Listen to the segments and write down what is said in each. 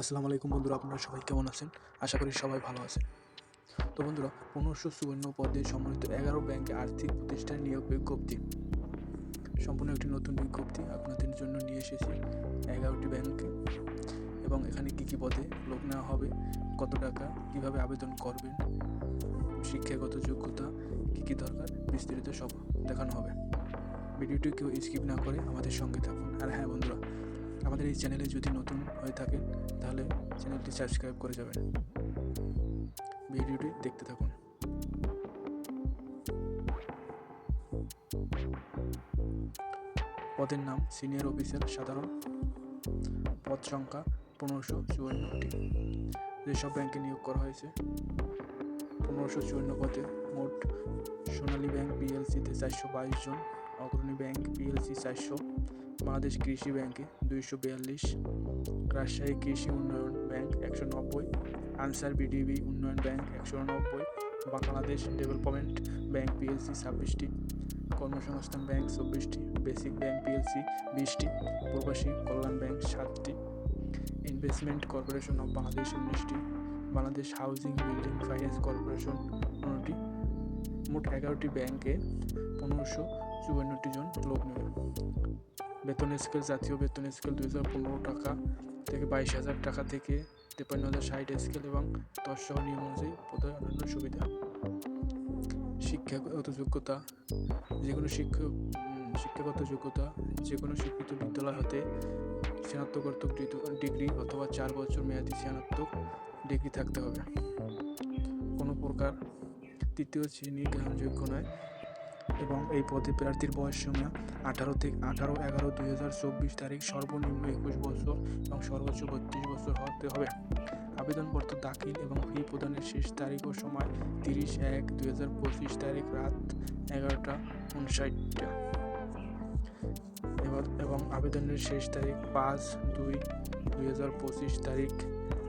আসসালামু আলাইকুম বন্ধুরা, আপনারা সবাই কেমন আছেন? আশা করি সবাই ভালো আছেন। তো বন্ধুরা, পনেরোশো চুয়ান্ন পদে সম্মানিত এগারো ব্যাংকে আর্থিক প্রতিষ্ঠান নিয়োগ বিজ্ঞপ্তি। সম্পূর্ণ একটি নতুন বিজ্ঞপ্তি আপনাদের জন্য নিয়ে এসেছি এগারোটি ব্যাংকে। এবং এখানে কী কী পদে লোক নেওয়া হবে, কত টাকা, কীভাবে আবেদন করবেন, শিক্ষাগত যোগ্যতা, কী কী দরকার, বিস্তারিত সব দেখানো হবে। ভিডিওটি কেউ স্কিপ না করে আমাদের সঙ্গে থাকুন। আর হ্যাঁ বন্ধুরা আমাদের এই চ্যানেলে যদি নতুন হয়ে থাকেন, তাহলে চ্যানেলটি সাবস্ক্রাইব করে যাবেন। ভিডিওটি দেখতে থাকুন। পদের নাম সিনিয়র অফিসার সাধারণ। পদ সংখ্যা পনেরোশো চুয়ান্নটি যেসব ব্যাংকে নিয়োগ করা হয়েছে, পনেরোশো চুয়ান্ন পদে মোট সোনালী ব্যাংক পিএলসিতে চারশো বাইশ জন অগ্রণী ব্যাংক পিএলসি চারশো, বাংলাদেশ কৃষি ব্যাংকে দুইশো বিয়াল্লিশ, রাজশাহী কৃষি উন্নয়ন ব্যাংক একশো নব্বই, আনসার বিডিবি উন্নয়ন ব্যাংক একশো নব্বই, বাংলাদেশ ডেভেলপমেন্ট ব্যাংক পিএলসি ছাব্বিশটি, কর্মসংস্থান ব্যাংক চব্বিশটি, বেসিক ব্যাংক পিএলসি বিশটি, প্রবাসী কল্যাণ ব্যাংক সাতটি, ইনভেস্টমেন্ট কর্পোরেশন অফ বাংলাদেশ উনিশটি, Bangladesh housing building finance corporation পনেরোটি মোট এগারোটি ব্যাংকে পনেরোশো চুয়ান্নটি জন লোক নেবে। বেতন স্কেল জাতীয় বেতন স্কেল দুই হাজার পনেরো টাকা থেকে বাইশ হাজার টাকা থেকে তেপান্ন হাজার ষাট স্কেল এবং দশ সহ নিয়ম অনুযায়ী প্রদান অন্যান্য সুবিধা। শিক্ষাগত যোগ্যতা যে কোনো শিক্ষক শিক্ষাগত যোগ্যতা যে কোনো শিক্ষিত বিদ্যালয় হতে স্নাতকোত্তর ডিগ্রি অথবা চার বছর মেয়াদী স্নাতক ডিগ্রি থাকতে হবে। কোনো প্রকার তৃতীয় শ্রেণি গ্রহণযোগ্য নয়। এবং এই পদে প্রার্থীর বয়স সীমা আঠারো থেকে আঠারো এগারো দুই হাজার চব্বিশ তারিখ সর্বনিম্ন একুশ বছর এবং সর্বোচ্চ বত্রিশ বছর হতে হবে। আবেদনপত্র দাখিল এবং ফি প্রদানের শেষ তারিখ ও সময় তিরিশ এক দুই হাজার পঁচিশ তারিখ রাত এগারোটা উনষাটটা এবার এবং আবেদনের শেষ তারিখ পাঁচ দুই দুই হাজার পঁচিশ তারিখ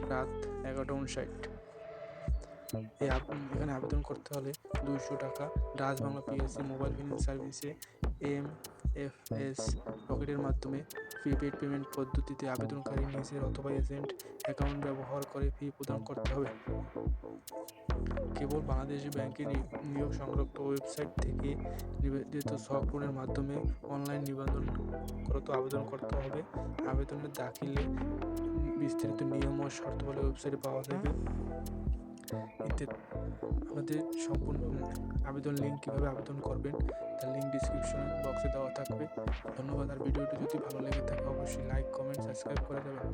রাত এগারোটা উনষাট। এই এখানে আবেদন করতে হলে দুইশো টাকা। Dutch Bangla PSC mobile finance সার্ভিসে এম এফ এস পকেটের মাধ্যমে প্রিপেড পেমেন্ট পদ্ধতিতে আবেদনকারী নিজের অথবা এজেন্ট অ্যাকাউন্ট ব্যবহার করে ফি প্রদান করতে হবে। কেবল বাংলাদেশ ব্যাংকের নিয়োগ সংরক্ষিত ওয়েবসাইট থেকে নিবেদিত সফটওয়্যারের মাধ্যমে অনলাইন নিবন্ধন করতে আবেদন করতে হবে। আবেদনের দাখিলে বিস্তারিত নিয়ম ও শর্তাবলী ওয়েবসাইটে পাওয়া যাবে। এতে আমাদের সম্পূর্ণ আবেদন লিঙ্ক কীভাবে আবেদন করবেন, তার লিঙ্ক ডিসক্রিপশন বক্সে দেওয়া থাকবে। ধন্যবাদ, আর ভিডিওটি যদি ভালো লেগে থাকে, অবশ্যই লাইক কমেন্ট সাবস্ক্রাইব করে দেবেন।